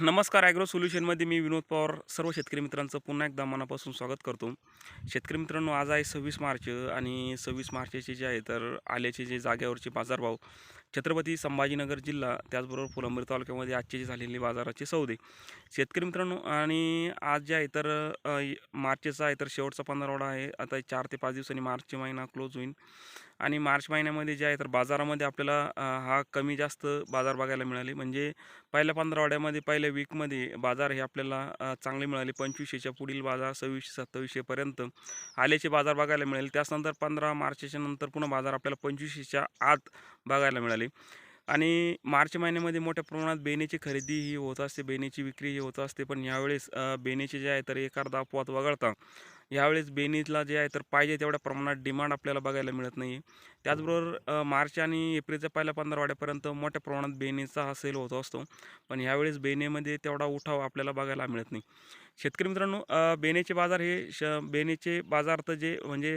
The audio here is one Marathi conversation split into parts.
नमस्कार ॲग्रो सोल्युशनमध्ये मी विनोद पवार सर्व शेतकरी मित्रांचं पुन्हा एकदा मनापासून स्वागत करतो. शेतकरी मित्रांनो आज आहे सव्वीस मार्च आणि सव्वीस मार्चचे जे आहे तर आल्याचे जे जागेवरचे बाजारभाव छत्रपती संभाजीनगर जिल्हा त्याचबरोबर फुलंबरी तालुक्यामध्ये आजचे जे झालेले बाजाराचे सौदे. शेतकरी मित्रांनो आणि आज जे आहे तर मार्चचा आहे तर शेवटचा पंधरावडा आहे. आता चार ते पाच दिवसांनी मार्च महिना क्लोज होईल. आणि मार्च महिन्यामध्ये जे आहे तर बाजारामध्ये आपल्याला हा कमी जास्त बाजार बघायला मिळाले. म्हणजे पहिल्या पंधरावड्यामध्ये पहिल्या वीकमध्ये बाजार हे आपल्याला चांगले मिळाले. पंचवीसशेच्या पुढील बाजार सव्वीसशे सत्तावीसशेपर्यंत आल्याचे बाजार बघायला मिळाले. त्याचनंतर पंधरा मार्चच्या नंतर पुन्हा बाजार आपल्याला पंचवीसशेच्या आत बघायला मिळाले. आणि मार्च महिन्यामध्ये मोठ्या प्रमाणात बेनेची खरेदी ही होत असते बेनेची विक्री ही होत असते. पण यावेळेस बेनेचे जे आहे तर एक अर्धा अपवाद वगळता. यावेळेस बेनीला जे आहे तर पाहिजे तेवढ्या प्रमाणात डिमांड आपल्याला बघायला मिळत नाही त्याचबरोबर मार्च आणि एप्रिलच्या पहिल्या पंधरवाड्यापर्यंत मोठ्या प्रमाणात बेनीचा हा सेल होत असतो. पण यावेळेस बेनेमध्ये तेवढा उठाव आपल्याला बघायला मिळत नाही. शेतकरी मित्रांनो बेनेचे बाजार हे श बेनेचे बाजार तर जे म्हणजे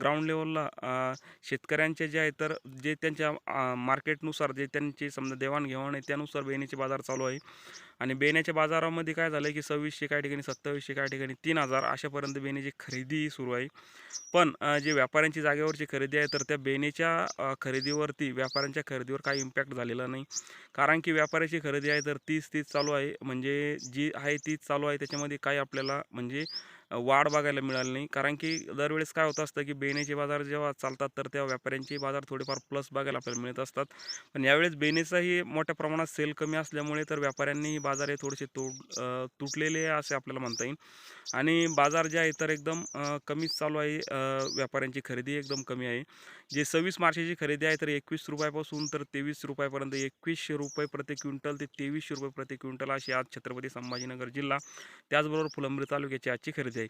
ग्राउंड लेवलला शेतकऱ्यांचे जे आहे तर जे त्यांच्या मार्केटनुसार जे त्यांची समजा देवाणघेवाण आहे त्यानुसार बेनेचे बाजार चालू आहे. आणि बेण्याच्या बाजारामध्ये काय झालं आहे की सव्वीसशे काय ठिकाणी सत्तावीसशे काय ठिकाणी तीन हजार अशापर्यंत बेण्याची खरेदी सुरू आहे. पण जे व्यापाऱ्यांची जागेवरची खरेदी आहे तर त्या बेण्याच्या खरेदीवरती व्यापाऱ्यांच्या खरेदीवर काही इम्पॅक्ट झालेला नाही. कारण की व्यापाऱ्याची खरेदी आहे तर तीच तीच चालू आहे. म्हणजे जी आहे तीच चालू आहे त्याच्यामध्ये काही आपल्याला म्हणजे वाढ बघायला मिळाली नाही. कारण की दरवेळेस काय होत असतं की बेनेचे बाजार जेव्हा चालतात तर तेव्हा व्यापाऱ्यांचे बाजार थोडेफार प्लस बघायला आपल्याला मिळत असतात. पण यावेळेस बेनेचाही मोठ्या प्रमाणात सेल कमी असल्यामुळे तर व्यापाऱ्यांनी बाजार हे थोडेसे तोड तुटलेले असे आपल्याला म्हणता येईल. आणि बाजार जे आहे तर एकदम कमीच चालू आहे. व्यापाऱ्यांची खरेदी एकदम कमी आहे. जे सव्वीस मार्चची खरेदी आहे तर एकवीस रुपयापासून तर तेवीस रुपयापर्यंत एकवीसशे रुपये प्रति क्विंटल ते तेवीसशे रुपये प्रति क्विंटल अशी आज छत्रपती संभाजीनगर जिल्हा त्याचबरोबर फुलंब्री तालुक्याची आजची खरेदी आहे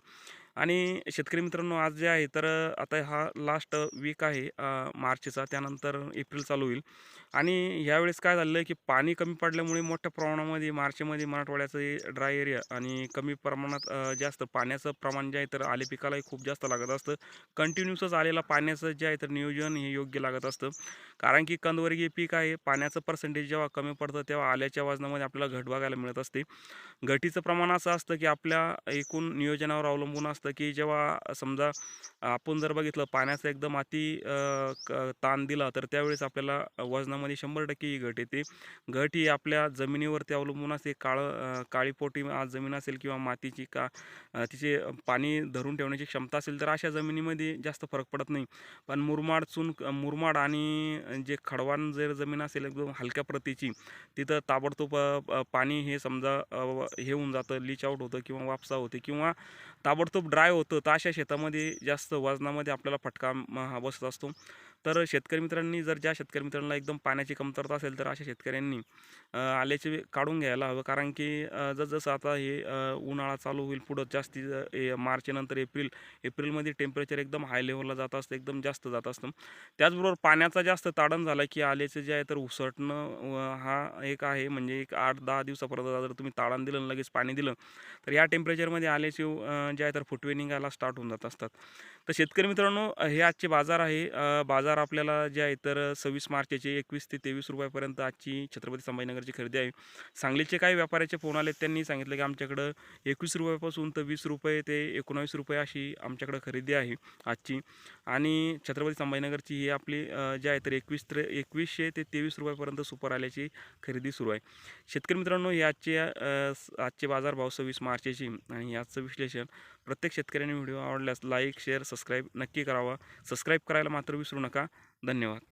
आणि शेतकरी मित्रांनो आज जे आहे तर आता हा लास्ट वीक आहे मार्चचा. त्यानंतर एप्रिल चालू होईल. आणि ह्यावेळेस काय झालं आहे की पाणी कमी पडल्यामुळे मोठ्या प्रमाणामध्ये मार्चमध्ये मराठवाड्याचं ड्राय एरिया आणि कमी प्रमाणात जास्त पाण्याचं प्रमाण जे आहे तर आले पिकालाही खूप जास्त लागत असतं. कंटिन्यूसच आलेला पाण्याचं जे आहे तर नियोजन हे योग्य लागत असतं. कारण की कंदवर्गीय पीक आहे पाण्याचं पर्सेंटेज जेव्हा कमी पडतं तेव्हा आल्याच्या वजनामध्ये आपल्याला घट बघायला मिळत असते. घटीचं प्रमाण असं असतं की आपल्या एकूण नियोजनावर अवलंबून असतं. की जेव्हा समजा आपण जर बघितलं पाण्याचं एकदम अति क ताण दिला तर त्यावेळेस आपल्याला वजनामध्ये शंभर टक्के ही घट येते. घट ही आपल्या जमिनीवरती अवलंबून असते. काळं काळीपोटी आज जमीन असेल किंवा मातीची का तिचे पाणी धरून ठेवण्याची क्षमता असेल तर अशा जमिनीमध्ये जास्त फरक पडत नाही. पण मुरमाड चून मुरमाड आणि जे खडवान जर जमीन असेल एकदम हलक्या प्रतीची तिथं ताबडतोब पाणी हे समजा हे होऊन जातं लीच आउट होतं किंवा वापसा होते किंवा ताबडतोब ड्राय होतं तर अशा शेतामध्ये जास्त वजनामध्ये आपल्याला फटका म, हा बसत असतो. तर शेतकरी मित्रांनी जर ज्या शेतकरी मित्रांना एकदम पाण्याची कमतरता असेल तर अशा शेतकऱ्यांनी आल्याचे काढून घ्यायला हवं. कारण की जसजसं आता हे उन्हाळा चालू होईल पुढं जास्ती मार्चनंतर एप्रिल एप्रिलमध्ये टेम्परेचर एकदम हाय लेवलला जात असतं एकदम जास्त जात असतं. त्याचबरोबर पाण्याचा जास्त ताडण झाला की आल्याचं जे आहे तर उसटणं हा एक आहे. म्हणजे एक आठ दहा दिवसापर्यंत जर तुम्ही ताडण दिलं लगेच पाणी दिलं तर या टेम्परेचरमध्ये आल्याचे जे आहे तर फुट फुटवे निघायला स्टार्ट होऊन जात असतात. तर शेतकरी मित्रांनो हे आजचे बाजार आहे. बाजार आपल्याला जे आहे तर सव्वीस मार्चचे एकवीस ते तेवीस रुपयापर्यंत आजची छत्रपती संभाजीनगरची खरेदी आहे. सांगलीचे काही व्यापाऱ्याचे फोन आले त्यांनी सांगितलं की आमच्याकडं एकवीस रुपयापासून तर वीस रुपये ते एकोणावीस रुपये अशी आमच्याकडं खरेदी आहे आजची. आणि छत्रपती संभाजीनगरची ही आपली जे जी आहे तर एकवीस ते एकवीसशे ते तेवीस रुपयापर्यंत सुपर आल्याची खरेदी सुरू आहे. शेतकरी मित्रांनो हे आजचे आजचे बाजार भाव सव्वीस मार्चची आणि याचं विश्लेषण प्रत्यक्ष शेतकऱ्यांनी व्हिडिओ आवडल्यास लाईक शेअर सबस्क्राईब नक्की करावा. सबस्क्राईब करायला मात्र विसरू नका. धन्यवाद.